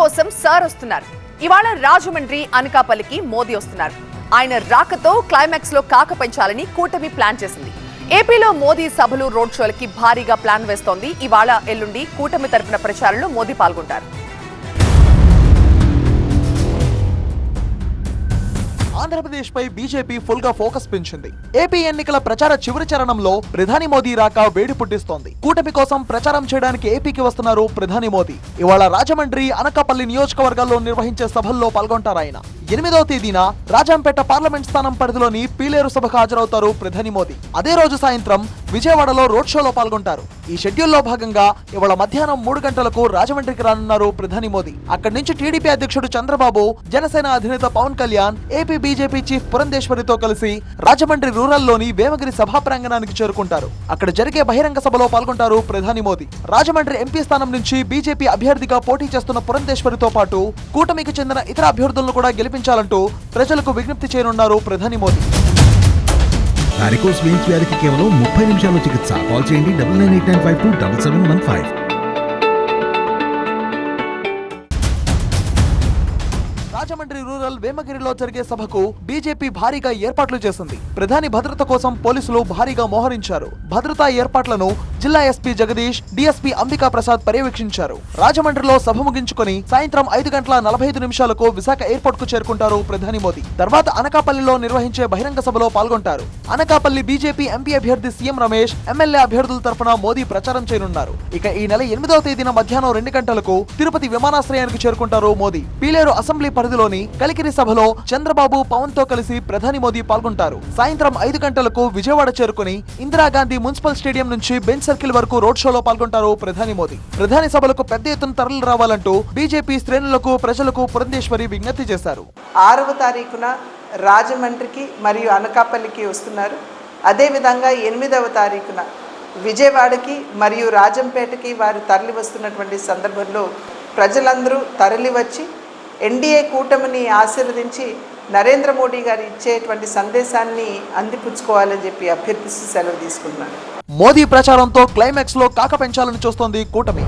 కోసం సార్ వస్తున్నారు. ఇవాళ రాజమండ్రి అనకాపల్లికి మోదీ వస్తున్నారు. ఆయన రాకతో క్లైమాక్స్లో కాక పెంచాలని కూటమి ప్లాన్ చేసింది. ఏపీలో మోదీ సభలు రోడ్ షోలకి భారీగా ప్లాన్ వేస్తోంది. ఇవాళ ఎల్లుండి కూటమి తరపున ప్రచారంలో మోదీ పాల్గొంటారు. ఆంధ్రప్రదేశ్ పై బీజేపీ ఫుల్గా ఫోకస్ పెంచింది. ఏపీ ఎన్నికల ప్రచార చివరి చరణంలో ప్రధాని మోదీ రాక వేడి పుట్టిస్తోంది. కూటమి కోసం ప్రచారం చేయడానికి ఏపీకి వస్తున్నారు ప్రధాని మోదీ. ఇవాళ రాజమండ్రి అనకాపల్లి నియోజకవర్గాల్లో నిర్వహించే సభల్లో పాల్గొంటారు ఆయన ఎనిమిదవ తేదీన రాజంపేట పార్లమెంట్ స్థానం పరిధిలోని పీలేరు సభకు హాజరవుతారు ప్రధాని మోదీ. అదే రోజు సాయంత్రం విజయవాడలో రోడ్ షోలో పాల్గొంటారు. ఈ షెడ్యూల్లో భాగంగా ఇవాళ మధ్యాహ్నం మూడు గంటలకు రాజమండ్రికి రానున్నారు ప్రధాని మోదీ. అక్కడి నుంచి టీడీపీ అధ్యక్షుడు చంద్రబాబు జనసేన అధినేత Pawan Kalyan AP BJP chief పురంధేశ్వరితో కలిసి రాజమండ్రి రూరల్లోని వేమగిరి సభా ప్రాంగణానికి చేరుకుంటారు. అక్కడ జరిగే బహిరంగ సభలో పాల్గొంటారు ప్రధాని మోదీ. రాజమండ్రి ఎంపీ స్థానం నుంచి బీజేపీ అభ్యర్థిగా పోటీ చేస్తున్న పురంధేశ్వరితో పాటు కూటమికి చెందిన ఇతర అభ్యర్థులను కూడా గెలిపించాలంటూ ప్రజలకు విజ్ఞప్తి చేయనున్నారు ప్రధాని మోదీ. వారికోస్ వెయిన్స్ వ్యాధికి కేవలం ముప్పై నిమిషాల్లో చికిత్స. కాల్ చేయండి double nine eight nine five two double seven one five. Rajahmundry rural వేమగిరిలో జరిగే సభకు బీజేపీ భారీగా ఏర్పాట్లు చేసింది. ప్రధాని భద్రత కోసం పోలీసులు భారీగా మోహరించారు. భద్రతా ఏర్పాట్లను జిల్లా ఎస్పీ జగదీష్ డిఎస్పీ అంబికా ప్రసాద్ పర్యవేక్షించారు. రాజమండ్రిలో సభ ముగించుకొని సాయంత్రం ఐదు గంటల నలభై ఐదు నిమిషాలకు విశాఖ ఎయిర్పోర్ట్కు చేరుకుంటారు ప్రధాని మోదీ. తర్వాత అనకాపల్లిలో నిర్వహించే బహిరంగ సభలో పాల్గొంటారు. అనకాపల్లి బీజేపీ ఎంపీ అభ్యర్థి సీఎం రమేష్ ఎమ్మెల్యే అభ్యర్థుల తరఫున మోదీ ప్రచారం చేయనున్నారు. ఇక ఈ నెల ఎనిమిదవ తేదీన మధ్యాహ్నం రెండు గంటలకు తిరుపతి విమానాశ్రయానికి చేరుకుంటారు మోదీ. పీలేరు అసెంబ్లీ పరిధిలోని కలికిరి సభలో చంద్రబాబు పవన్తో కలిసి ప్రధాని మోదీ పాల్గొంటారు. సాయంత్రం ఐదు గంటలకు విజయవాడ చేరుకుని ఇందిరాగాంధీ మున్సిపల్ స్టేడియం నుంచి బెంచ్ సర్కిల్ వరకు రోడ్ షోలో పాల్గొంటారు ప్రధాని మోదీ. ప్రధాని సభలకు పెద్ద ఎత్తున తరలి రావాలంటూ బీజేపీ శ్రేణులకు ప్రజలకు పురంధేశ్వరి విజ్ఞప్తి చేశారు. ఆరవ తారీఖున రాజమండ్రికి మరియు అనకాపల్లికి వస్తున్నారు. అదేవిధంగా ఎనిమిదవ తారీఖున విజయవాడకి మరియు రాజంపేటకి వారు తరలి వస్తున్నటువంటి సందర్భంలో ప్రజలందరూ తరలి వచ్చి ఎన్డీఏ కూటమిని ఆశీర్వదించి నరేంద్ర మోడీ గారు ఇచ్చేటువంటి సందేశాన్ని అందిపుచ్చుకోవాలని చెప్పి అభ్యర్థిస్తూ సెలవు తీసుకున్నాను మోదీ ప్రచారంతో క్లైమాక్స్లో కాక పెంచాలని చూస్తోంది కూటమి.